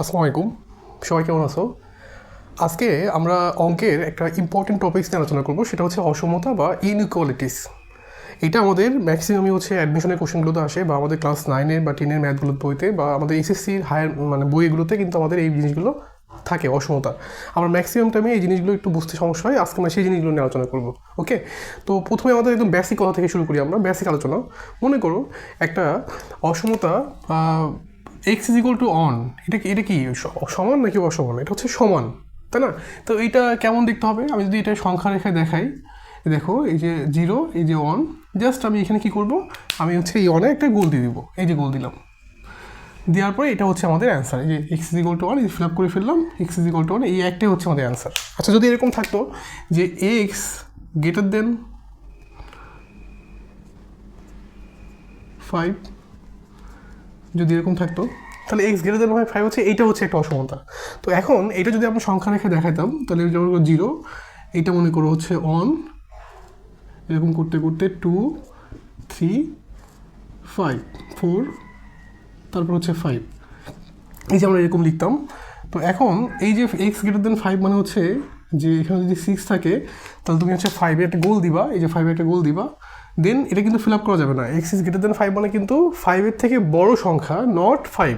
আসসালামু আলাইকুম। সবাই কেমন আছো? আজকে আমরা অঙ্কের একটা ইম্পর্টেন্ট টপিক্স নিয়ে আলোচনা করব, সেটা হচ্ছে অসমতা বা ইনইকুয়ালিটিস এটা আমাদের ম্যাক্সিমামই হচ্ছে অ্যাডমিশনের কোশ্চেনগুলোতে আসে বা আমাদের ক্লাস নাইনের বা টেনের ম্যাথগুলোর বইতে বা আমাদের এসএসসির হায়ার মানে বইগুলোতে কিন্তু আমাদের এই জিনিসগুলো থাকে, অসমতা। আমরা ম্যাক্সিমাম টাইমে এই জিনিসগুলো একটু বুঝতে সমস্যা হয়, আজকে আমরা সেই জিনিসগুলো নিয়ে আলোচনা করব ওকে তো প্রথমে আমাদের একদম বেসিক কথা থেকে শুরু করি আমরা বেসিক আলোচনা। মনে করো একটা অসমতা X is equal to one এটা কি এটা কি? সমান নাকি অসমান? এটা হচ্ছে সমান, তাই না? তো এইটা কেমন দেখতে হবে? আমি যদি এটা সংখ্যা রেখায় দেখাই, দেখো, এই যে জিরো এই যে ওয়ান জাস্ট আমি এখানে কি করব? আমি হচ্ছে এই অনে একটা গোল দিয়ে দিব। এই যে গোল দিলাম। দেওয়ার পরে এটা হচ্ছে আমাদের অ্যান্সার এই যে X is equal to one fill up করে ফেললাম X is equal to one এই একটাই হচ্ছে আমাদের অ্যান্সার আচ্ছা যদি এরকম থাকতো যে এক্স গ্রেটার দেন ফাইভ যদি এরকম থাকতো, তাহলে এক্স গ্রেটার দেন ফাইভ হচ্ছে, এইটা হচ্ছে একটা অসমতা। তো এখন এটা যদি আমরা সংখ্যা রেখে দেখাতাম তাহলে যেমন জিরো এইটা মনে করো হচ্ছে অন এরকম করতে করতে টু থ্রি ফাইভ ফোর তারপর হচ্ছে ফাইভ এই যে আমরা এরকম লিখতাম, তো এখন এই যে এক্স গ্রেটার দেন ফাইভ মানে হচ্ছে যে এখানে যদি সিক্স থাকে, তাহলে তুমি হচ্ছে ফাইভে একটা গোল দিবা, এই যে ফাইভে একটা গোল দিবা দেন এটা কিন্তু ফিল আপ করা যাবে না। X is greater than five মানে কিন্তু ফাইভের থেকে বড় সংখ্যা নট ফাইভ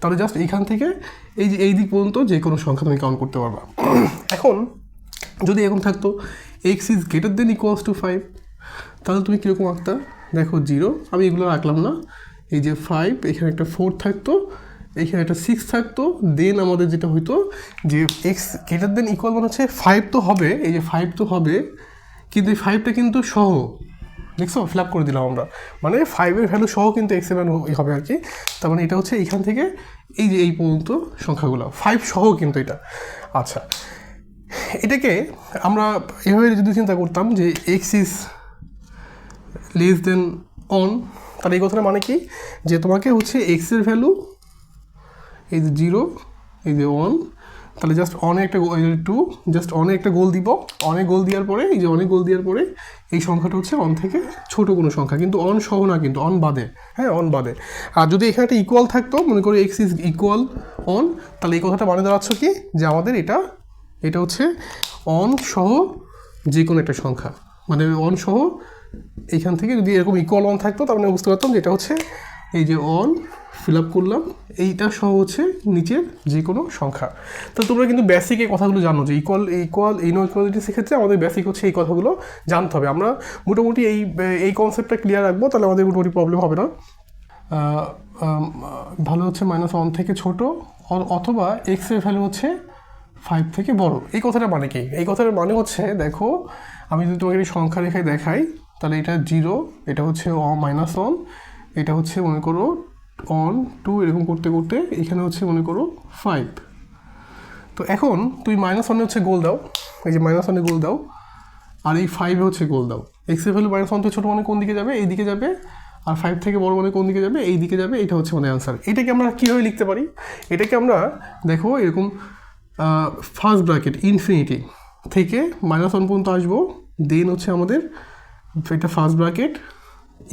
তাহলে জাস্ট এইখান থেকে এই যে এই দিক পর্যন্ত যে কোনো সংখ্যা তুমি কাউন্ট করতে পারবা। এখন যদি এরকম থাকতো X is greater than equals to five তাহলে তুমি কীরকম আঁকতা? দেখো জিরো আমি এগুলো রাখলাম না। এই যে ফাইভ এখানে একটা ফোর থাকতো, এখানে একটা সিক্স থাকতো দেন আমাদের যেটা হইতো যে এক্স গ্রেটার দেন ইকুয়াল মানে হচ্ছে ফাইভ তো হবে, এই যে ফাইভ তো হবে, কিন্তু এই ফাইভটা কিন্তু সহ। দেখছ ফিল আপ করে দিলাম আমরা। মানে ফাইভের ভ্যালু সহ কিন্তু এক্সের হবে আর কি তার মানে এটা হচ্ছে এইখান থেকে এই যে এই পর্যন্ত সংখ্যাগুলো। ফাইভ সহ কিন্তু এটা। আচ্ছা এটাকে আমরা এভাবে যদি চিন্তা করতাম যে X is less than one তাহলে এই কথাটা মানে কি? যে তোমাকে হচ্ছে এক্সের ভ্যালু এই যে জিরো এই যে ওয়ান তাহলে জাস্ট অনে একটা টু জাস্ট অনে একটা গোল দিব। অনেক গোল দেওয়ার পরে, এই যে অনেক গোল দেওয়ার পরে, এই সংখ্যাটা হচ্ছে অন থেকে ছোট কোনো সংখ্যা। কিন্তু অন সহ না, কিন্তু অন বাদে। হ্যাঁ অন বাদে। আর যদি এখানে একটা ইকুয়াল থাকতো, মনে করি এক্স ইজ ইকুয়াল অন তাহলে এই কথাটা মানে দাঁড়াচ্ছ কি? যে আমাদের এটা এটা হচ্ছে অন সহ যে কোনো একটা সংখ্যা। মানে অন সহ এইখান থেকে যদি এরকম ইকুয়াল অন থাকতো তার মানে বুঝতে পারতাম যে এটা হচ্ছে এই যে অন ফিল আপ করলাম। এইটা সহ হচ্ছে নিচের যে কোনো সংখ্যা। তো তোমরা কিন্তু বেসিক এই কথাগুলো জানো যে ইকুয়াল ইকুয়াল ইনো ইকুয়ালিটিসের ক্ষেত্রে আমাদের বেসিক হচ্ছে এই কথাগুলো জানতে হবে। আমরা মোটামুটি এই এই কনসেপ্টটা ক্লিয়ার রাখব, তাহলে আমাদের মোটামুটি প্রবলেম হবে না। ভালো হচ্ছে মাইনাস ওয়ান থেকে ছোটো অথবা এক্সের ভ্যালু হচ্ছে ফাইভ থেকে বড়। এই কথাটা মানে কি? এই কথাটা মানে হচ্ছে, দেখো, আমি যদি তোমাকে এই সংখ্যা রেখায় দেখাই, তাহলে এটা জিরো এটা হচ্ছে মাইনাস ওয়ান এটা হচ্ছে মনে করো অন টু এরকম করতে করতে এখানে হচ্ছে মনে করো ফাইভ তো এখন তুমি মাইনাস ওয়ানে হচ্ছে গোল দাও। এই যে মাইনাস ওয়ানে গোল দাও। আর এই ফাইভে হচ্ছে গোল দাও। এক্সের ভ্যালু মাইনাস ওয়ান থেকে ছোটো মানে কোন দিকে যাবে? এই দিকে যাবে। আর ফাইভ থেকে বড় মানে কোন দিকে যাবে? এই দিকে যাবে। এটা হচ্ছে মানে অ্যান্সার এটাকে আমরা কীভাবে লিখতে পারি? এটাকে আমরা দেখো এরকম ফার্স্ট ব্র্যাকেট ইনফিনিটি থেকে মাইনাস ওয়ান পর্যন্ত আসব। দেন হচ্ছে আমাদের, এটা ফার্স্ট ব্র্যাকেট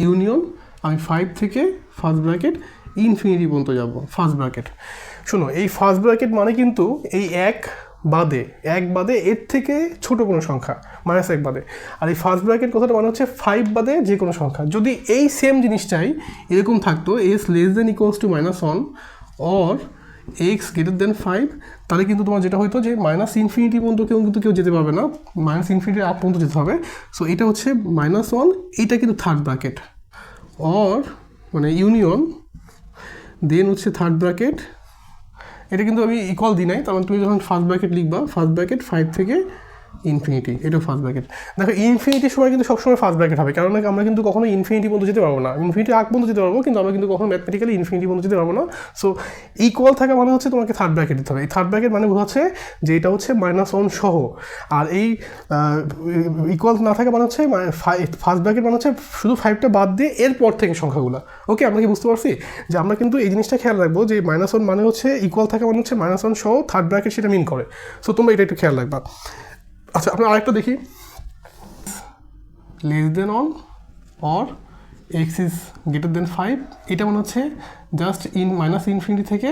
ইউনিয়ন আমি ফাইভ থেকে ফার্স্ট ব্র্যাকেট ইনফিনিটি পর্যন্ত যাব ফার্স্ট ব্র্যাকেট শোনো, এই ফার্স্ট ব্র্যাকেট মানে কিন্তু এই এক বাদে এক বাদে এর থেকে ছোট কোনো সংখ্যা মাইনাস এক বাদে। আর এই ফার্স্ট ব্র্যাকেট কথাটা মানে হচ্ছে ফাইভ বাদে যে কোনো সংখ্যা। যদি এই সেম জিনিসটাই এরকম থাকতো S less than equals to minus one or X greater than five তাহলে কিন্তু তোমার যেটা হতো যে মাইনাস ইনফিনিটি পর্যন্ত কেউ কিন্তু কেউ যেতে পারবে না মাইনাস ইনফিনিটি আপ পর্যন্ত যেতে হবে। সো এটা হচ্ছে মাইনাস ওয়ান এইটা কিন্তু থার্ড ব্র্যাকেট অর মানে ইউনিয়ন দেন হচ্ছে থার্ড ব্র্যাকেট এটা কিন্তু আমি ইকল দিই নাই তার মানে তুমি যখন ফার্স্ট ব্র্যাকেট লিখবা ফার্স্ট ব্র্যাকেট ফাইভ থেকে ইনফিনিটি এটা ফার্স্ট ব্র্যাকেট দেখো ইনফিনিটির সময় কিন্তু সবসময় ফার্স্ট ব্র্যাকেট হবে কারণ আমরা কিন্তু কখনো ইনফিনিটি পর্যন্ত যেতে পারব না। ইনফিনিটি আগ পর্যন্ত যেতে পারব, কিন্তু আমরা কিন্তু কখনো ম্যাথমেটিক্যালি ইনফিনিটি পর্যন্ত যেতে পারব না। সো ইকুয়াল থাকা মানে হচ্ছে তোমাকে থার্ড ব্র্যাকেট দিতে হবে। এই থার্ড ব্র্যাকেট মানে বোঝাচ্ছে যে এটা হচ্ছে মাইনাস ওয়ান সহ। আর এই ইকুয়াল না থাকা মানে হচ্ছে ফার্স্ট ব্র্যাকেট মানে হচ্ছে শুধু ফাইভটা বাদ দিয়ে এরপর থেকে সংখ্যাগুলো। ওকে আমরা কি বুঝতে পারছি? যে আমরা কিন্তু এই জিনিসটা খেয়াল রাখব যে মাইনাস ওয়ান মানে হচ্ছে ইকুয়াল থাকা মানে হচ্ছে মাইনাস ওয়ান সহ থার্ড ব্র্যাকেট সেটা মিন করে। সো তোমরা এটা একটু খেয়াল রাখবা। আচ্ছা আমরা আরেকটা দেখি। Less than one or X is greater than five এটা মনে হচ্ছে জাস্ট ইন মাইনাস ইনফিনিটি থেকে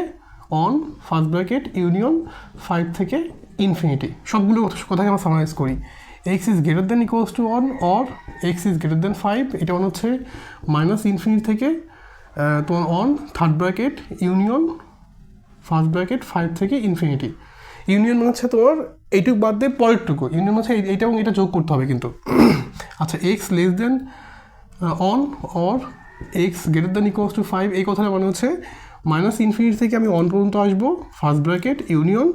one first bracket union five থেকে ইনফিনিটি সবগুলো কথা- কথাকে আমরা সামারাইজ করি? X is greater than equals to one or X is greater than five এটা মনে হচ্ছে মাইনাস ইনফিনিটি থেকে তোমার one third bracket union first bracket five থেকে ইনফিনিটি ইউনিয়ন হচ্ছে তোমার এইটুকু বাদ দিয়ে পরেরটুকু। ইউনিয়ন হচ্ছে এই- এইটা এবং এটা যোগ করতে হবে কিন্তু। আচ্ছা X less than one or X greater than equals to five এই কথাটা মানে হচ্ছে মাইনাস ইনফিনিটি থেকে আমি অন পর্যন্ত আসব ফার্স্ট ব্র্যাকেট ইউনিয়ন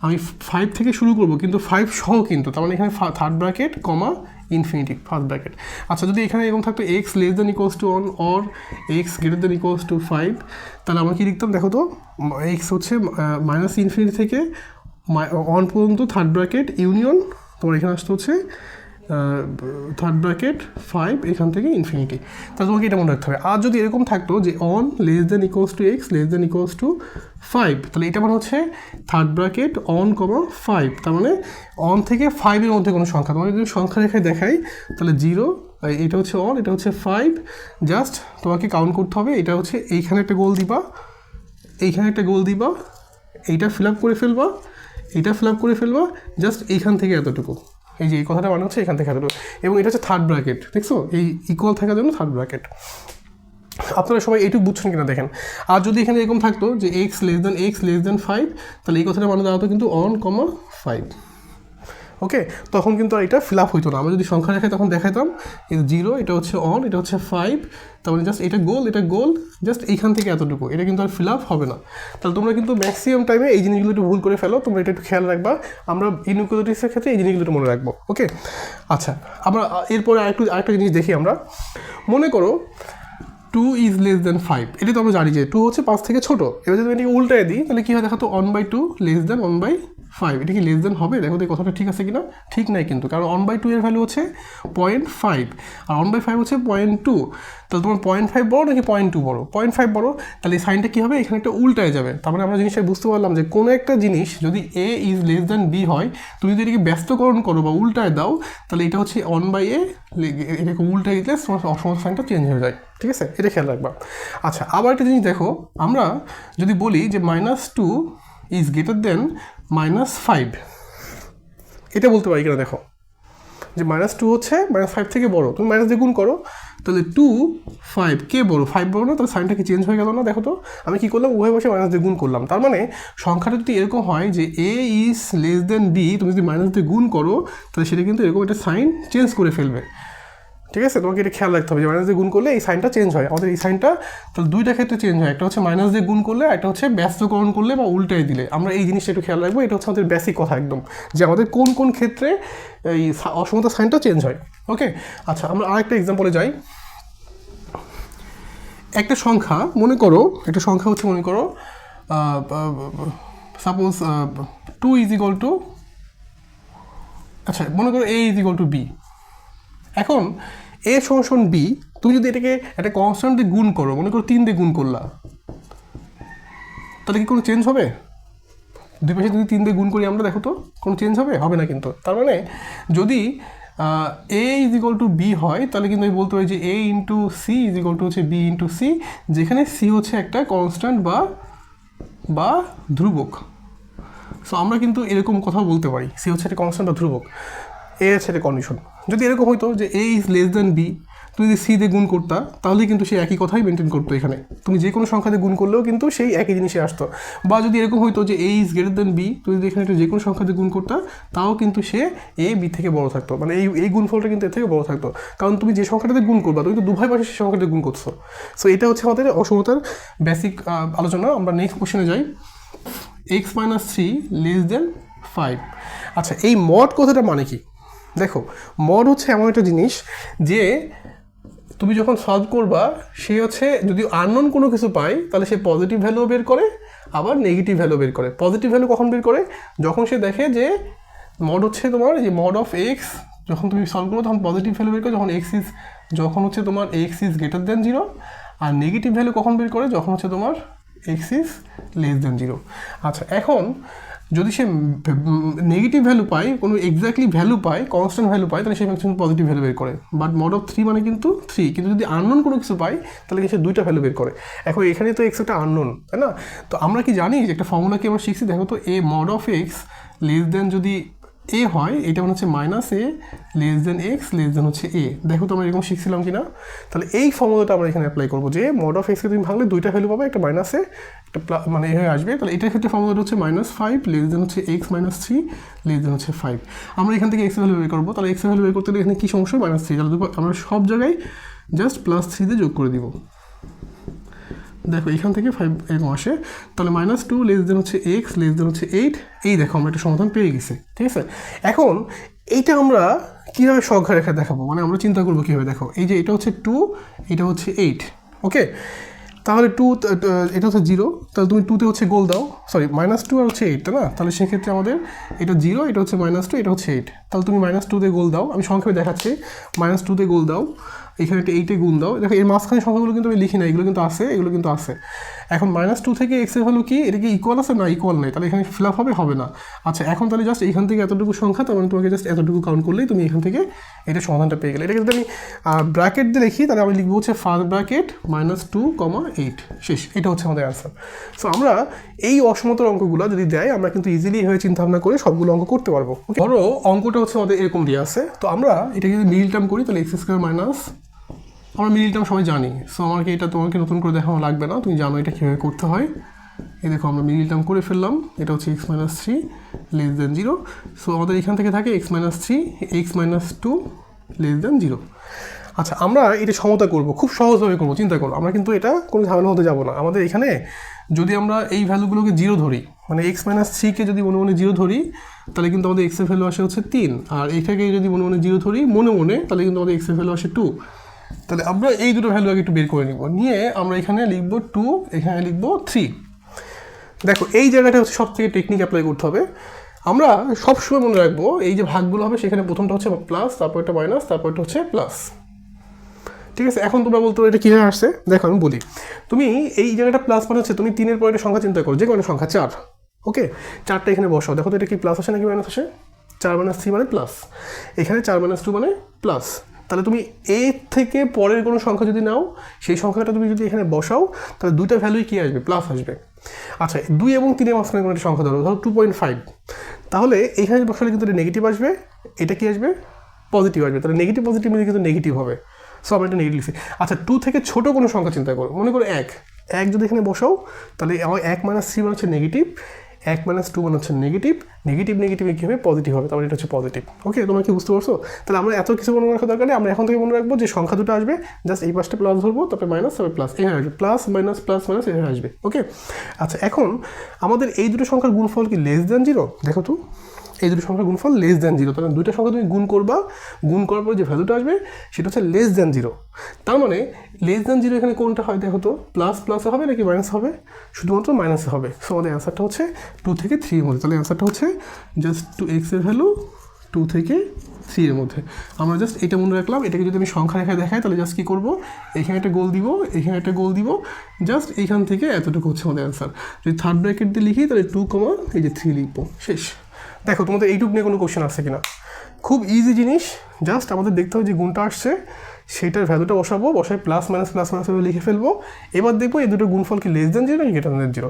আমি ফাইভ থেকে শুরু করব, কিন্তু ফাইভ সহ কিন্তু, তার মানে এখানে third bracket comma infinity first bracket আচ্ছা যদি এখানে এরকম থাকতো X less than equals to one or X greater than equals to five তাহলে আমরা কি লিখতাম? দেখো তো এক্স হচ্ছে মাইনাস ইনফিনিটি থেকে অন পর্যন্ত থার্ড ব্র্যাকেট ইউনিয়ন তোমার এখানে আসতে হচ্ছে থার্ড ব্র্যাকেট ফাইভ এখান থেকে ইনফিনিটি তাহলে তোমাকে এটা মনে রাখতে হবে। আর যদি এরকম থাকতো যে one less than equals to X less than equals to five তাহলে এটা মানে হচ্ছে third bracket one comma five তার মানে অন থেকে ফাইভের মধ্যে কোনো সংখ্যা। তোমাকে যদি সংখ্যা রেখায় দেখাই, তাহলে জিরো এটা হচ্ছে অন এটা হচ্ছে ফাইভ জাস্ট তোমাকে কাউন্ট করতে হবে, এটা হচ্ছে এইখানে একটা গোল দিবা, এইখানে একটা গোল দিবা, এইটা ফিল আপ করে ফেলবা এইটা ফিল আপ করে ফেলবা জাস্ট এইখান থেকে এতটুকু। এই যে এই কথাটা মানে হচ্ছে, এখান থেকে এতটুকু। এবং এটা হচ্ছে থার্ড ব্র্যাকেট দেখছ? এই ইকুয়াল থাকার জন্য থার্ড ব্র্যাকেট আপনারা সবাই এইটুকু বুঝছেন কিনা দেখেন। আর যদি এখানে এরকম থাকতো যে X less than X less than five তাহলে এই কথাটা মানে দাঁড়াতো কিন্তু অন কমা ফাইভ ওকে তখন কিন্তু আর এটা ফিল আপ হইতো না। আমরা যদি সংখ্যা রেখায় তখন দেখাতাম জিরো এটা হচ্ছে অন এটা হচ্ছে ফাইভ তার মানে জাস্ট এটা গোল এটা গোল জাস্ট এইখান থেকে এতটুকু। এটা কিন্তু আর ফিল আপ হবে না। তাহলে তোমরা কিন্তু ম্যাক্সিমাম টাইমে এই জিনিসগুলো একটু ভুল করে ফেলো, তোমরা এটা একটু খেয়াল রাখবা। আমরা ইনইকুয়ালিটিসের ক্ষেত্রে এই জিনিসগুলো একটু মনে রাখব। ওকে আচ্ছা আমরা এরপরে আরেকটু, আরেকটা জিনিস দেখি আমরা। মনে করো two is less than five এটা তো আমরা জানি যে টু হচ্ছে পাঁচ থেকে ছোটো। এবার যদি এটাকে উল্টায় দিই, তাহলে কী হয় দেখাতো one by two less than one by five এটা কি লেস দেন হবে? দেখো তো কথাটা ঠিক আছে কিনা? ঠিক নাই কিন্তু, কারণ ওয়ান বাই টু এর ভ্যালু হচ্ছে পয়েন্ট ফাইভ আর ওয়ান বাই ফাইভ হচ্ছে পয়েন্ট টু তাহলে তোমার পয়েন্ট ফাইভ বড়ো নাকি পয়েন্ট টু বড়ো? পয়েন্ট ফাইভ বড়ো, তাহলে এই সাইনটা কী হবে? এখানে একটা উল্টায় যাবে। তার মানে আমরা জিনিসটা বুঝতে পারলাম যে কোনো একটা জিনিস যদি A is less than B হয়, তুমি যদি এটাকে ব্যস্তকরণ করো বা উল্টায় দাও, তাহলে এটা হচ্ছে ওয়ান বাই এ এটাকে উল্টে দিলে সমস্ত সাইনটা চেঞ্জ হয়ে যায়। ঠিক আছে? এটা খেয়াল রাখবা। আচ্ছা আবার একটা জিনিস দেখো। আমরা যদি বলি যে minus two is greater than minus five এটা বলতে পারি কিনা দেখো? যে মাইনাস টু হচ্ছে মাইনাস ফাইভ থেকে বড়ো। তুমি মাইনাস দিয়ে গুণ করো, তাহলে টু ফাইভ কে বড়ো? ফাইভ বড়ো না, তাহলে সাইনটা কি চেঞ্জ হয়ে গেল না? দেখো তো, আমি কী করলাম? উভয় বসে মাইনাস দিয়ে গুণ করলাম। তার মানে সংখ্যাটা যদি এরকম হয় যে A is less than B তুমি যদি মাইনাস দিয়ে গুণ করো, তাহলে সেটা কিন্তু এরকম একটা সাইন চেঞ্জ করে ফেলবে। ঠিক আছে? তোমাকে এটা খেয়াল রাখতে হবে যে মাইনাস দিয়ে গুণ করলে এই সাইনটা চেঞ্জ হয়। আমাদের এই সাইনটা তাহলে দুইটা ক্ষেত্রে চেঞ্জ হয়। একটা হচ্ছে মাইনাস দিয়ে গুণ করলে একটা হচ্ছে ব্যস্তকরণ করলে বা উল্টাই দিলে। আমরা এই জিনিসটা একটু খেয়াল রাখব। এটা হচ্ছে আমাদের বেসিক কথা একদম। যে আমাদের কোন কোন ক্ষেত্রে এই অসমতা সাইনটা চেঞ্জ হয়। ওকে আচ্ছা আমরা আরেকটা এক্সাম্পলে যাই। একটা সংখ্যা, মনে করো, একটা সংখ্যা হচ্ছে, মনে করো suppose two is equal to আচ্ছা মনে করো A is equal to B এখন এ সংশোধন বি, তুমি যদি এটাকে একটা কনস্ট্যান্ট দিয়ে গুণ করো, মনে করো তিন দিয়ে গুণ করলা, তাহলে কি কোনো চেঞ্জ হবে? দুই পাশে যদি তিন দিয়ে গুণ করি আমরা, দেখো তো, কোনো চেঞ্জ হবে? হবে না কিন্তু। তার মানে যদি A is equal to B হয়, তাহলে কিন্তু আমি বলতে পারি যে A into C is equal to হচ্ছে বি ইন্টু সি যেখানে সি হচ্ছে একটা কনস্ট্যান্ট বা বা ধ্রুবক। সো আমরা কিন্তু এরকম কথা বলতে পারি। সি হচ্ছে একটা কনস্ট্যান্ট বা ধ্রুবক। এ একটা কন্ডিশন যদি এরকম হইতো যে A is less than B তুমি যদি সি দিয়ে গুণ করতা তাহলে কিন্তু সে একই কথাই মেনটেন করতো এখানে। তুমি যে কোনো সংখ্যা দিয়ে গুণ করলেও কিন্তু সেই একই জিনিসে আসতো। বা যদি এরকম হইতো যে A is greater than B তুমি যদি এখানে যে কোনো সংখ্যা দিয়ে গুণ করতা, তাও কিন্তু সে এ বি থেকে বড় থাকতো। মানে এই এই গুণফলটা কিন্তু এর থেকে বড় থাকতো। কারণ তুমি যে সংখ্যাটাতে গুণ করবা, তুমি তো দুভাই পাশে সেই সংখ্যাটা গুণ করছ। সো এটা হচ্ছে আমাদের অসমতার বেসিক আলোচনা। আমরা নেক্সট কোশ্চেনে যাই। X minus three less than five আচ্ছা এই মড কথাটা মানে কি? দেখো মড হচ্ছে এমন একটা জিনিস যে তুমি যখন সলভ করবা, সে হচ্ছে যদি আননোন কোনো কিছু পায়, তাহলে সে পজিটিভ ভ্যালু বের করে, আবার নেগেটিভ ভ্যালু বের করে। পজিটিভ ভ্যালু কখন বের করে? যখন সে দেখে যে মড হচ্ছে তোমার যে মড অফ এক্স যখন তুমি সলভ করো তখন পজিটিভ ভ্যালু বের করে, যখন এক্স ইজ যখন হচ্ছে তোমার X is greater than zero R negative value কখন বের করে? যখন হচ্ছে তোমার X is less than zero আচ্ছা এখন যদি সে নেগেটিভ ভ্যালু পায়, কোনো এক্স্যাক্টলি ভ্যালু পায় কনস্ট্যান্ট ভ্যালু পায়, তাহলে সে ম্যাক্সিমাম পজিটিভ ভ্যালু বের করে। বাট মড অফ থ্রি মানে কিন্তু থ্রি কিন্তু যদি আননোন কোনো কিছু পায়, তাহলে সে দুইটা ভ্যালু বের করে। এখন এখানে তো এক্স একটা আননোন তাই না? তো আমরা কি জানি যে একটা ফর্মুলা কি আমরা শিখছি? দেখো তো A mod of X less than যদি এ হয়, এটা মানে হচ্ছে minus A less than X less than হচ্ছে এ দেখো তো আমরা এরকম শিখছিলাম কি না তাহলে এই ফর্মুলাটা আমরা এখানে অ্যাপ্লাই করব যে মড অফ এক্সকে তুমি ভাঙলে দুইটা ভ্যালু পাবে, একটা মাইনাসে একটা প্লা- মানে এ হয়ে আসবে। তাহলে এটার ক্ষেত্রে ফর্মুলাটা হচ্ছে মাইনাস ফাইভ লেস দেন হচ্ছে X minus three less than হচ্ছে ফাইভ আমরা এখান থেকে এক্স ভ্যালু বের করব। তাহলে এক্স ভ্যালু বের করতে গেলে এখানে কী সমস্যা মাইনাস থ্রি তাহলে আমরা সব জায়গায় জাস্ট প্লাস থ্রি দিয়ে যোগ করে দিব। দেখো, এখান থেকে ফাইভ এরকম আসে। তাহলে মাইনাস টু লেস দেন হচ্ছে এক্স লেস দেন হচ্ছে এইট এই দেখো, আমরা একটা সমাধান পেয়ে গেছি, ঠিক আছে? এখন এইটা আমরা কীভাবে সংখ্যা রেখা দেখাবো? মানে আমরা চিন্তা করব কীভাবে? দেখো, এই যে এটা হচ্ছে টু এটা হচ্ছে এইট ওকে তাহলে টু এটা হচ্ছে জিরো তাহলে তুমি টুতে হচ্ছে গোল দাও। সরি মাইনাস টু আর হচ্ছে এইট না? তাহলে সেক্ষেত্রে আমাদের এটা জিরো এটা হচ্ছে মাইনাস টু এটা হচ্ছে এইট তাহলে তুমি মাইনাস টুতে গোল দাও। আমি সংখ্যায় দেখাচ্ছি। মাইনাস টুতে গোল দাও। এখানে একটা এইটে গুণ দাও। দেখো এর মাঝখানে সংখ্যাগুলো কিন্তু আমি লিখি না, এগুলো কিন্তু আছে, এগুলো কিন্তু আছে। এখন মাইনাস টু থেকে এক্সের ভ্যালু কি? এটা কি ইকুয়াল আছে? না ইকুয়াল নেই। তাহলে এখানে ফিল আপ হবে? হবে না। আচ্ছা এখন তাহলে জাস্ট এখান থেকে এতটুকু সংখ্যা, তার মানে তোমাকে জাস্ট এতটুকু কাউন্ট করলেই তুমি এখান থেকে এটা সমাধানটা পেয়ে গেলে। এটাকে যদি আমি ব্র্যাকেট দিয়ে লিখি, তাহলে আমি লিখব হচ্ছে first bracket minus two comma eight শেষ। এটা হচ্ছে আমাদের অ্যান্সার সো আমরা এই অসমতার অঙ্কগুলো যদি দেয়, আমরা কিন্তু ইজিলি এভাবে চিন্তা ভাবনা করে সবগুলো অঙ্ক করতে পারব। ধরো, অঙ্কটা হচ্ছে আমাদের এরকম দিয়ে আছে। তো আমরা এটাকে যদি মিডিল টার্ম করি, তাহলে এক্স স্কোয়ার মাইনাস আমরা মিডিল টার্ম সবাই জানি। সো আমাকে এটা তোমাকে নতুন করে দেখানো লাগবে না। তুমি জানো এটা কীভাবে করতে হয়। এই দেখো, আমরা মিডিল টার্ম করে ফেললাম। এটা হচ্ছে X minus three less than zero so আমাদের এখান থেকে থাকে X minus three X minus two less than zero আচ্ছা আমরা এটা সমতা করব, খুব সহজভাবে করব, চিন্তা করো। আমরা কিন্তু এটা কোনো ঝামেলা হতে যাব না। আমাদের এখানে যদি আমরা এই ভ্যালুগুলোকে জিরো ধরি মানে এক্স মাইনাস থ্রিকে যদি মনে মনে জিরো ধরি, তাহলে কিন্তু আমাদের এক্সের ভ্যালু আসে হচ্ছে তিন। আর এটাকে যদি মনে মনে জিরো ধরি, মনে মনে, তাহলে কিন্তু আমাদের এক্সের ভ্যালু আসে টু তাহলে আমরা এই দুটো ভ্যালু আগে একটু বের করে নিব। নিয়ে আমরা এখানে লিখব টু এখানে লিখব থ্রি দেখো, এই জায়গাটা হচ্ছে সব থেকে টেকনিক অ্যাপ্লাই করতে হবে। আমরা সবসময় মনে রাখব, এই যে ভাগগুলো হবে, সেখানে প্রথমটা হচ্ছে প্লাস তারপর একটা মাইনাস তারপর একটা হচ্ছে প্লাস ঠিক আছে? এখন তোমরা বলতে এটা কীভাবে আসছে? দেখো, আমি বলি। তুমি এই জায়গাটা প্লাস মানে হচ্ছে তুমি তিনের পরে সংখ্যা চিন্তা করো যে কোনো সংখ্যা, চার। ওকে? চারটা এখানে বসাও। দেখো তো এটা কি প্লাস আসে নাকি মাইনাস আসে? চার মাইনাস থ্রি মানে প্লাস এখানে চার মাইনাস টু মানে প্লাস তাহলে তুমি এ থেকে পরের কোনো সংখ্যা যদি নাও, সেই সংখ্যাটা তুমি যদি এখানে বসাও, তাহলে দুইটা ভ্যালুই কী আসবে? প্লাস আসবে। আচ্ছা দুই এবং তিনের মাঝখানে কোনো একটা সংখ্যা ধরো ধরো টু পয়েন্ট ফাইভ তাহলে এখানে বসালে কিন্তু নেগেটিভ আসবে, এটা কি আসবে? পজিটিভ আসবে। তাহলে নেগেটিভ পজিটিভ মিলে কিন্তু নেগেটিভ হবে। সো আমরা এটা নেগেটিভ লিখছি। আচ্ছা টু থেকে ছোটো কোনো সংখ্যা চিন্তা করো। মনে করো এক। এক যদি এখানে বসাও, তাহলে আমার এক মাইনাস থ্রি মানে হচ্ছে নেগেটিভ এক মাইনাস টু মানে হচ্ছে নেগেটিভ নেগেটিভ নেগেটিভে কী হবে পজিটিভ হবে, তাহলে এটা হচ্ছে পজিটিভ ওকে তোমরা কি বুঝতে পারছ? তাহলে আমরা এত কিছু মনে রাখার দরকার নেই, আমরা এখন থেকে মনে রাখব যে সংখ্যা দুটো আসবে জাস্ট এই পাশটা প্লাস ধরবো, তারপরে মাইনাস তারপরে প্লাস এখানে আসবে প্লাস মাইনাস প্লাস মাইনাস এখানে আসবে ওকে আচ্ছা এখন আমাদের এই দুটো সংখ্যার গুণফল কি লেস দেন জিরো দেখো তো। এই দুটো সংখ্যার গুণফল লেস দ্যান জিরো তাহলে দুইটা সংখ্যা তুমি গুণ করবা, গুণ করার পর যে ভ্যালুটা আসবে, সেটা হচ্ছে লেস দেন জিরো তার মানে লেস দেন জিরো এখানে কোনটা হয় দেখো তো? প্লাস প্লাসে হবে নাকি মাইনাস হবে? শুধুমাত্র মাইনাসে হবে। সো আমাদের অ্যান্সারটা হচ্ছে টু থেকে থ্রির মধ্যে। তাহলে অ্যান্সারটা হচ্ছে জাস্ট টু এক্সের ভ্যালু টু থেকে থ্রি এর মধ্যে। আমরা জাস্ট এটা মনে রাখলাম। এটাকে যদি আমি সংখ্যা রেখায় দেখাই, তাহলে জাস্ট কী করব? এখানে একটা গোল দিব, এখানে একটা গোল দিব। জাস্ট এইখান থেকে এতটুকু হচ্ছে আমাদের অ্যান্সার যদি থার্ড ব্র্যাকেট দিয়ে লিখি, তাহলে টু কমা এই যে থ্রি লিখব। শেষ। দেখো, তোমাদের এইটুক নিয়ে কোনো কোশ্চেন আসছে কিনা? খুব ইজি জিনিস জাস্ট আমাদের দেখতে হবে যে গুণটা আসছে, সেটার ভ্যালুটা বসাবো, বসাই প্লাস মাইনাস প্লাস মাইনাস লিখে ফেলব। এবার দেখব এই দুটো গুণফল কি লেস দেন জিরো নাকি গ্রেটার দেন জিরো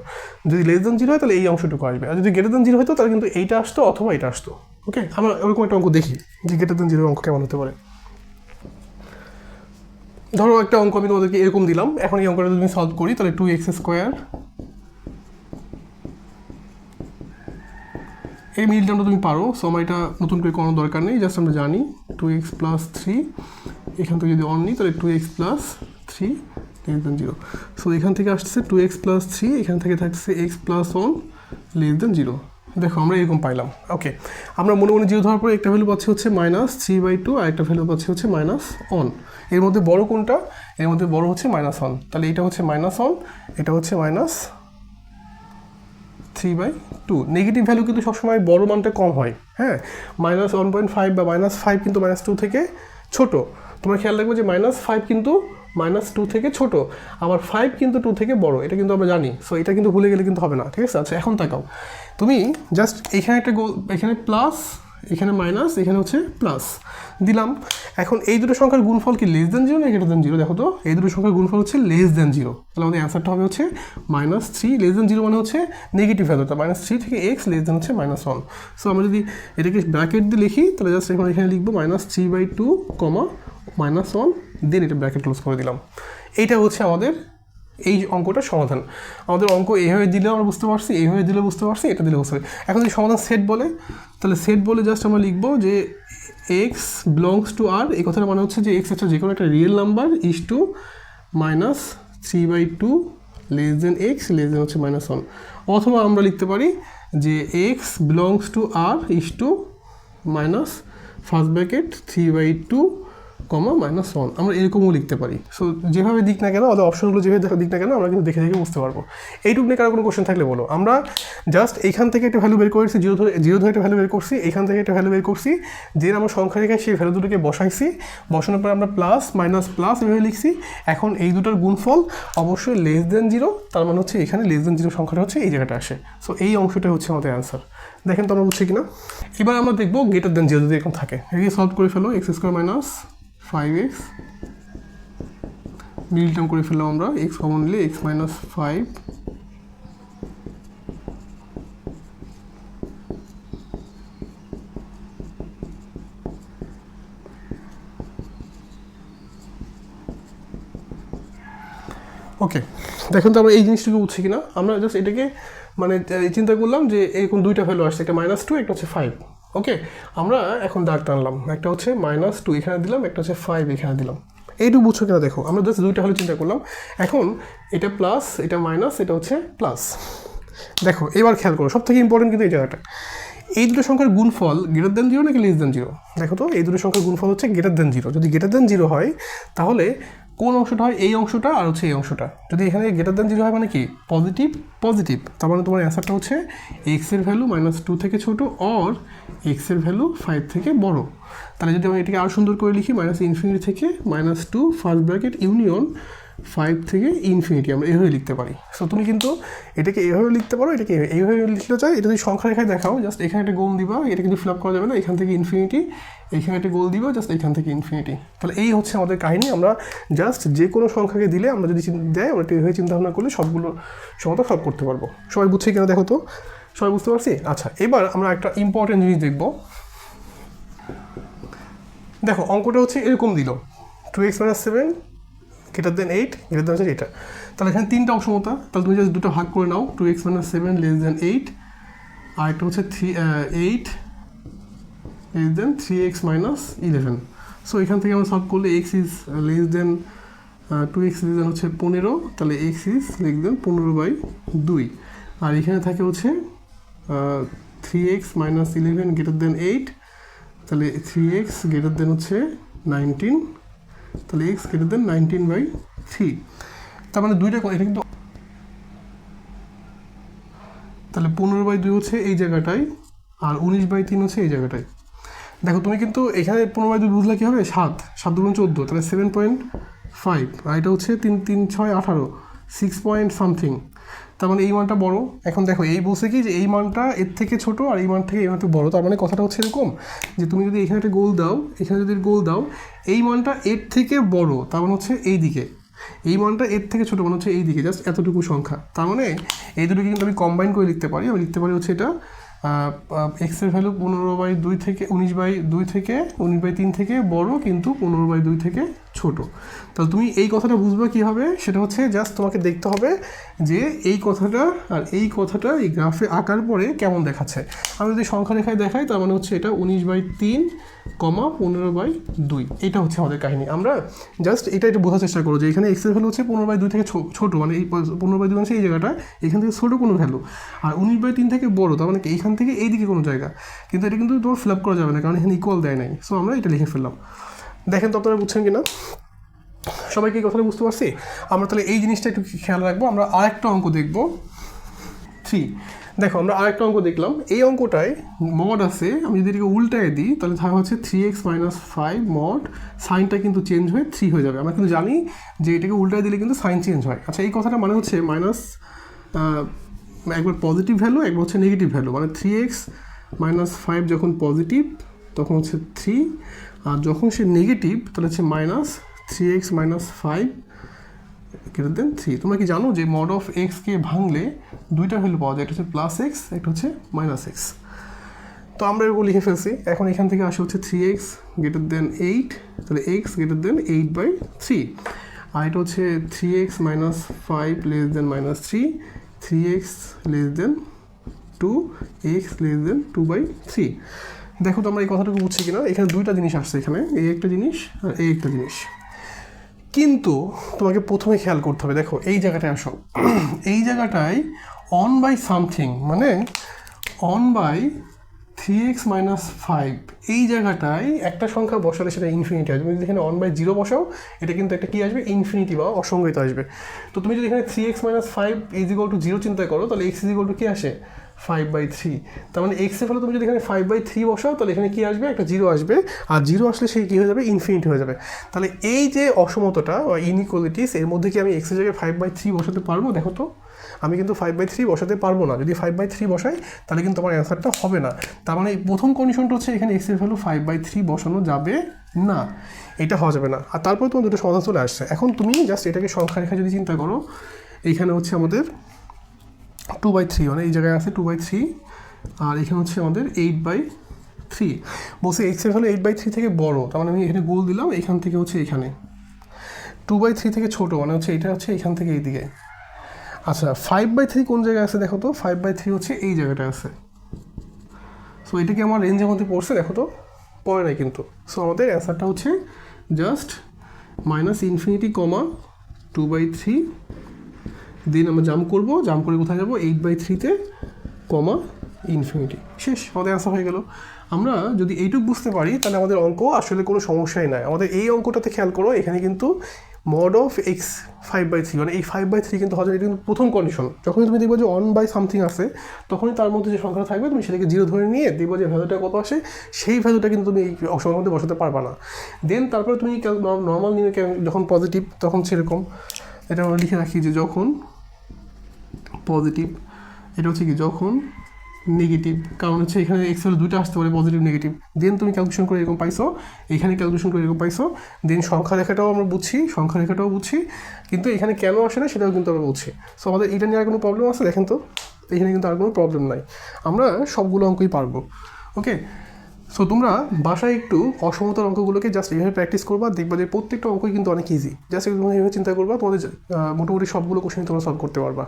যদি লেস দেন জিরো হয়, তাহলে এই অংশটুকু আসবে। আর যদি গ্রেটার দেন জিরো হতো, তাহলে কিন্তু এইটা আসতো অথবা এটা আসতো। ওকে আমরা ওরকম একটা অঙ্ক দেখি, যে গ্রেটার দেন জিরোর অঙ্ক কেমন হতে পারে। ধরো একটা অঙ্ক আমি তোমাদেরকে এরকম দিলাম, এখন এই অঙ্কটা যদি আমি সলভ করি, তাহলে টু এক্স স্কোয়ার এই মিল টার্মটা তুমি পারো সো আমার এটা নতুন করে কোনো দরকার নেই জাস্ট আমরা জানি টু এক্স প্লাস থ্রি এখান থেকে যদি অন নিই, তাহলে two X plus three less than zero so এখান থেকে আসছে টু এক্স প্লাস থ্রি এখান থেকে থাকছে X plus one less than zero দেখো, আমরা এরকম পাইলাম। ওকে আমরা মনে মনে জিরো ধরার পরে একটা ভ্যালু পাচ্ছি হচ্ছে মাইনাস থ্রি বাই টু আর একটা ভ্যালু পাচ্ছি হচ্ছে মাইনাস অন এর মধ্যে বড় কোনটা? এর মধ্যে বড় হচ্ছে মাইনাস ওয়ান তাহলে এটা হচ্ছে মাইনাস ওয়ান এটা হচ্ছে minus three by two negative value কিন্তু সবসময় বড় মানটা কম হয়। হ্যাঁ? মাইনাস ওয়ান পয়েন্ট ফাইভ বা মাইনাস ফাইভ কিন্তু মাইনাস টু থেকে ছোটো। তোমরা খেয়াল রাখবে যে মাইনাস ফাইভ কিন্তু মাইনাস টু থেকে ছোট। আবার ফাইভ কিন্তু টু থেকে বড়। এটা কিন্তু আমরা জানি। সো এটা কিন্তু ভুলে গেলে কিন্তু হবে না। ঠিক আছে? আচ্ছা এখন তাকাও। তুমি জাস্ট এখানে একটা গোল এখানে প্লাস এখানে মাইনাস, এখানে হচ্ছে প্লাস দিলাম। এখন এই দুটো সংখ্যার গুণফল কি লেস দেন জিরো না গ্রেটার দেন জিরো দেখো তো, এই দুটো সংখ্যার গুণফল হচ্ছে লেস দেন জিরো তাহলে আমাদের অ্যান্সারটা হবে হচ্ছে minus three less than zero মানে হচ্ছে নেগেটিভ ভ্যালু তার মাইনাস থ্রি থেকে এক্স লেস দেন হচ্ছে মাইনাস ওয়ান সো আমরা যদি এটাকে ব্র্যাকেট দিয়ে লিখি, তাহলে জাস্ট এখন এখানে লিখব minus three by two comma minus one then এটা ব্র্যাকেট ক্লোজ করে দিলাম। এইটা হচ্ছে আমাদের এই অঙ্কটা সমাধান। আমাদের অঙ্ক এইভাবে দিলে আমরা বুঝতে পারছি এইভাবে দিলে বুঝতে পারছি, এটা দিলে বুঝতে পারছি। এখন যদি সমাধান সেট বলে, তাহলে সেট বলে জাস্ট আমরা লিখব যে এক্স বিলংস টু আর এই কথাটা মানে হচ্ছে যে এক্স একটা যে কোনো একটা real number is to minus three by two less than x less than হচ্ছে মাইনাস ওয়ান অথবা আমরা লিখতে পারি যে x belongs to R is to minus first bracket three by two comma minus one. আমরা এরকমও লিখতে পারি। সো যেভাবে দিক না কেন ওদের অপশনগুলো যেভাবে দিক না কেন, আমরা কিন্তু দেখে দেখে বুঝতে পারব। এইটুকু নিয়ে কারও কোনো কোশ্চেন থাকলে বলো। আমরা জাস্ট এইখান থেকে একটা ভ্যালু বের করেছি জিরো ধরে জিরো ধরে একটা ভ্যালু বের করছি এখান থেকে একটা ভ্যালু বের করছি, যে আমরা সংখ্যা রেখায় সেই ভ্যালু দুটোকে বসাইছি। বসানোর পর আমরা প্লাস মাইনাস প্লাস এভাবে লিখছি। এখন এই দুটোর গুণফল অবশ্যই লেস দেন জিরো তার মানে হচ্ছে এখানে লেস দেন জিরো সংখ্যাটা হচ্ছে এই জায়গাটা আসে। সো এই অংশটা হচ্ছে আমাদের অ্যান্সার দেখেন তো আমরা বুঝছি কিনা? এবার আমরা দেখব গ্রেটার দেন জিরো যদি এরকম থাকে। এটাকে সলভ করে ফেলো x square minus five x মিল টার্ম করে ফেললাম আমরা এক্স কমন নিলে এক্স মাইনাস ফাইভ ওকে দেখুন তো আমরা এই জিনিসটুকু বুঝছি কিনা? আমরা জাস্ট এটাকে মানে চিন্তা করলাম যে এরকম দুইটা ভ্যালু আসছে, একটা মাইনাস টু একটা হচ্ছে ফাইভ ওকে আমরা এখন দাগ টানলাম। একটা হচ্ছে মাইনাস টু এখানে দিলাম, একটা হচ্ছে ফাইভ এখানে দিলাম। এইটুকু বুঝছ কিনা দেখো? আমরা জাস্ট দুইটা হলে চিন্তা করলাম। এখন এটা প্লাস এটা মাইনাস এটা হচ্ছে প্লাস দেখো, এবার খেয়াল করো সব থেকে ইম্পর্টেন্ট কিন্তু এই জায়গাটা। এই দুটো সংখ্যার গুণফল গ্রেটার দেন জিরো নাকি লেস দেন জিরো দেখো তো, এই দুটো সংখ্যার গুণফল হচ্ছে গ্রেটার দেন জিরো যদি গ্রেটার দেন জিরো হয়, তাহলে কোন অংশটা হয়? এই অংশটা আর হচ্ছে এই অংশটা। যদি এখানে গ্রেটার দেন জিরো হয় মানে কি? পজিটিভ পজিটিভ তার মানে তোমার অ্যান্সারটা হচ্ছে এক্সের ভ্যালু মাইনাস টু থেকে ছোটো অর এক্সের ভ্যালু ফাইভ থেকে বড়। তাহলে যদি আমি এটাকে আরও সুন্দর করে লিখি মাইনাস ইনফিনিটি থেকে minus two first bracket union five থেকে ইনফিনিটি আমরা এভাবে লিখতে পারি। সো তুমি কিন্তু এটাকে এভাবে লিখতে পারো, এটাকে এইভাবে লিখতে চাই, এটা যদি সংখ্যা রেখায় দেখাও জাস্ট এখানে একটা গোল দিবা, এটা কিন্তু ফিল আপ করা যাবে না, এখান থেকে ইনফিনিটি এখানে একটা গোল দিবা জাস্ট এখান থেকে ইনফিনিটি তাহলে এই হচ্ছে আমাদের কাহিনী, আমরা জাস্ট যে কোনো সংখ্যাকে দিলে, আমরা যদি দেয়, আমরা এভাবে চিন্তা ভাবনা করলে সবগুলো সমতা সলভ করতে পারব। সবাই বুঝছে কিনা দেখো তো? সবাই বুঝতে পারছি? আচ্ছা এবার আমরা একটা ইম্পর্টেন্ট জিনিস দেখব। দেখো, অঙ্কটা হচ্ছে এরকম দিল। Two x minus seven greater than eight greater than হচ্ছে এটা তাহলে এখানে তিনটা অসমতা তাহলে তুমি জাস্ট দুটো ভাগ করে নাও two x minus seven less than eight আর একটা হচ্ছে three eight less than three x minus eleven so এখান থেকে আমরা সলভ করলে x is less than two x less than হচ্ছে পনেরো, তাহলে এক্স ইজ লেস দেন পনেরো বাই দুই। আর এখানে থাকে হচ্ছে three x minus eleven greater than eight তাহলে থ্রি এক্স গ্রেটার দেন হচ্ছে নাইনটিন তাহলে এক্স কেটে দেন নাইনটিন বাই থ্রি তার মানে দুইটা এটা কিন্তু তাহলে পনেরো বাই দুই হচ্ছে এই জায়গাটায়, আর উনিশ বাই তিন হচ্ছে এই জায়গাটায়। দেখো, তুমি কিন্তু এখানে পনেরো বাই দুই বুঝলে কী হবে সাত। সাত দুগুণ চোদ্দ, তাহলে সেভেন পয়েন্ট ফাইভ আর এটা হচ্ছে তিন তিন, ছয়, আঠারো। সিক্স পয়েন্ট সামথিং তার মানে এই মানটা বড়। এখন দেখো, এই বলছে কি যে এই মানটা এর থেকে ছোট আর এই মান থেকে এই মানটা বড়। তার মানে কথাটা হচ্ছে এরকম যে তুমি যদি এখানে একটা গোল দাও, এখানে যদি গোল দাও, এই মানটা এর থেকে বড়। তার মানে হচ্ছে এই দিকে। এই মানটা এর থেকে ছোটো মানে হচ্ছে এই দিকে, জাস্ট এতটুকু সংখ্যা। তার মানে এই দুটোকে কিন্তু আমি কম্বাইন করে লিখতে পারি। আমি লিখতে পারি হচ্ছে এটা এক্সের ভ্যালু পনেরো বাই দুই থেকে উনিশ বাই দুই থেকে উনিশ বাই তিন থেকে বড় কিন্তু পনেরো বাই দুই থেকে ছোট। তাহলে তুমি এই কথাটা বুঝবে কীভাবে? সেটা হচ্ছে জাস্ট তোমাকে দেখতে হবে যে এই কথাটা আর এই কথাটা এই গ্রাফে আঁকার পরে কেমন দেখাচ্ছে। আমি যদি সংখ্যা রেখায় দেখাই, তার মানে হচ্ছে এটা উনিশ বাই তিন কমা পনেরো বাই দুই। এটা হচ্ছে আমাদের কাহিনী। আমরা জাস্ট এটা একটু বোঝার চেষ্টা করো যে এখানে এক্সের ভ্যালু হচ্ছে পনেরো বাই দুই থেকে ছোট মানে এই পনেরো বাই দুই হচ্ছে এই জায়গাটা, এখান থেকে ছোটো কোনো ভ্যালু আর উনিশ বাই তিন থেকে বড়ো, তার মানে কি এইখান থেকে এইদিকে কোনো জায়গা। কিন্তু এটা কিন্তু তোমার ফিল আপ করা যাবে না, কারণ এখানে ইকুয়াল দেয় নাই। সো আমরা এটা লিখে ফেললাম। দেখেন তো আপনারা বুঝছেন কিনা? সবাইকে এই কথাটা বুঝতে পারছি? আমরা তাহলে এই জিনিসটা একটু খেয়াল রাখব। আমরা আরেকটা অঙ্ক দেখব। থ্রি দেখো, আমরা আরেকটা অঙ্ক দেখলাম। এই অঙ্কটায় মড আছে, আমি যদি এটাকে উল্টায় দিই, তাহলে থাকে হচ্ছে three x minus five mod সাইনটা কিন্তু চেঞ্জ হয়ে থ্রি হয়ে যাবে। আমরা কিন্তু জানি যে এটাকে উল্টায় দিলে কিন্তু সাইন চেঞ্জ হয়। আচ্ছা এই কথাটা মানে হচ্ছে মাইনাস একবার পজিটিভ ভ্যালু একবার হচ্ছে নেগেটিভ ভ্যালু মানে থ্রি এক্স মাইনাস ফাইভ যখন পজিটিভ তখন হচ্ছে থ্রি আর যখন সে নেগেটিভ তাহলে হচ্ছে minus three x minus five greater than three তোমরা কি জানো যে মড অফ এক্সকে ভাঙলে দুইটা ভ্যালু পাওয়া যায় একটা হচ্ছে প্লাস এক্স একটা হচ্ছে মাইনাস এক্স তো আমরা এরকম লিখে ফেলছি, এখন এখান থেকে আসে হচ্ছে three x greater than eight তাহলে x greater than eight by three আর এটা হচ্ছে three x minus five less than minus three three x less than two x less than two by three দেখো তো আমরা এই কথাটুকু বুঝছি কিনা, এখানে দুইটা জিনিস আসছে এখানে, এই একটা জিনিস আর এই একটা জিনিস। কিন্তু তোমাকে প্রথমে খেয়াল করতে হবে, দেখো, এই জায়গাটায় আসো। এই জায়গাটায় অন বাই সামথিং মানে on by three x minus five এই জায়গাটায় একটা সংখ্যা বসালে সেটা ইনফিনিটি আসবে। তুমি যদি এখানে অন বাই জিরো বসাও, এটা কিন্তু একটা কী আসবে? ইনফিনিটি বা অসংজ্ঞিত আসবে। তো তুমি যদি এখানে three x minus five is to zero চিন্তা করো, তাহলে এক্স ইজ টু কী আসে? ফাইভ বাই থ্রি তার মানে এক্সের ফলে তুমি যদি এখানে ফাইভ বাই থ্রি বসাও, তাহলে এখানে কী আসবে? একটা জিরো আসবে। আর জিরো আসলে সেই কী হয়ে যাবে? ইনফিনিটি হয়ে যাবে। তাহলে এই যে অসমতটা বা ইনইকুয়ালিটিস এর মধ্যে কি আমি এক্সের জায়গায় ফাইভ বাই থ্রি বসাতে পারব? দেখো তো। আমি কিন্তু ফাইভ বাই থ্রি বসাতে পারব না। যদি ফাইভ বাই থ্রি বসাই, তাহলে কিন্তু আমার অ্যান্সারটা হবে না। তার মানে প্রথম কন্ডিশনটা হচ্ছে এখানে এক্সের ভ্যালু ফাইভ বাই থ্রি বসানো যাবে না। এটা হওয়া যাবে না। আর তারপরে তোমার দুটো সমাধান চলে আসছে। এখন তুমি জাস্ট এটাকে সংখ্যা রেখা যদি চিন্তা করো এইখানে হচ্ছে আমাদের টু বাই থ্রি মানে এই জায়গায় আছে টু বাই থ্রি আর এখানে হচ্ছে আমাদের এইট বাই থ্রি বলছে এক্সের ভ্যালু এইট বাই থ্রি থেকে বড়, তার মানে আমি এখানে গোল দিলাম, এখান থেকে হচ্ছে এখানে। টু বাই থ্রি থেকে ছোটো মানে হচ্ছে এটা হচ্ছে এখান থেকে এই দিকে আচ্ছা ফাইভ বাই থ্রি কোন জায়গায় আছে দেখো তো? ফাইভ বাই থ্রি হচ্ছে এই জায়গাটায় আছে। সো এটা কি আমার রেঞ্জের মধ্যে পড়ছে? দেখো তো, পড়ে নাই কিন্তু। সো আমাদের অ্যান্সারটা হচ্ছে just minus infinity comma two by three then আমরা জাম্প করব জাম্প করে কোথায় যাব? এইট বাই থ্রিতে কমা ইনফিনিটি শেষ, আমাদের অ্যান্সার হয়ে গেল। আমরা যদি এইটুকু বুঝতে পারি, তাহলে আমাদের অঙ্ক আসলে কোনো সমস্যাই নাই। আমাদের এই অঙ্কটাতে খেয়াল করো, এখানে কিন্তু mod of x five by three মানে এই ফাইভ বাই থ্রি কিন্তু হচ্ছে এটা কিন্তু প্রথম কন্ডিশন যখনই তুমি দেখব যে অন বাই সামথিং আছে, তখনই তার মধ্যে যে সংখ্যাটা থাকবে, তুমি সেটাকে জিরো ধরে নিয়ে দেখব যে ভ্যালুটা কত আসে, সেই ভ্যালুটা কিন্তু তুমি এই অসংখ্যার মধ্যে বসাতে পারবা না। দেন তারপরে তুমি নর্মাল নিয়ে যখন পজিটিভ তখন সেরকম। এটা আমরা লিখে রাখি যে যখন পজিটিভ এটা হচ্ছে কি যখন নেগেটিভ কারণ হচ্ছে এখানে এক্সেল দুটো আসতে পারে পজিটিভ নেগেটিভ দেন তুমি ক্যালকুলেশন করে এরকম পাইছো, এখানে ক্যালকুলেশন করে এরকম পাইছো দেন সংখ্যা রেখাটাও আমরা বুঝছি, সংখ্যা রেখাটাও বুঝছি, কিন্তু এখানে কেন আসে না সেটাও কিন্তু আমরা বুঝছি সো আমাদের এটা নিয়ে আর কোনো প্রবলেম আছে? দেখেন তো, এখানে কিন্তু আর কোনো প্রবলেম নাই। আমরা সবগুলো অঙ্কই পারব ওকে সো তোমরা বাসায় একটু অসমতার অঙ্কগুলোকে জাস্ট এইভাবে প্র্যাকটিস করবা, দেখবা যে প্রত্যেকটা অঙ্কই কিন্তু অনেক ইজি জাস্ট এইভাবে চিন্তা করবা, তোমাদের মোটামুটি সবগুলো কোশ্চেন তোমরা সলভ করতে পারবা।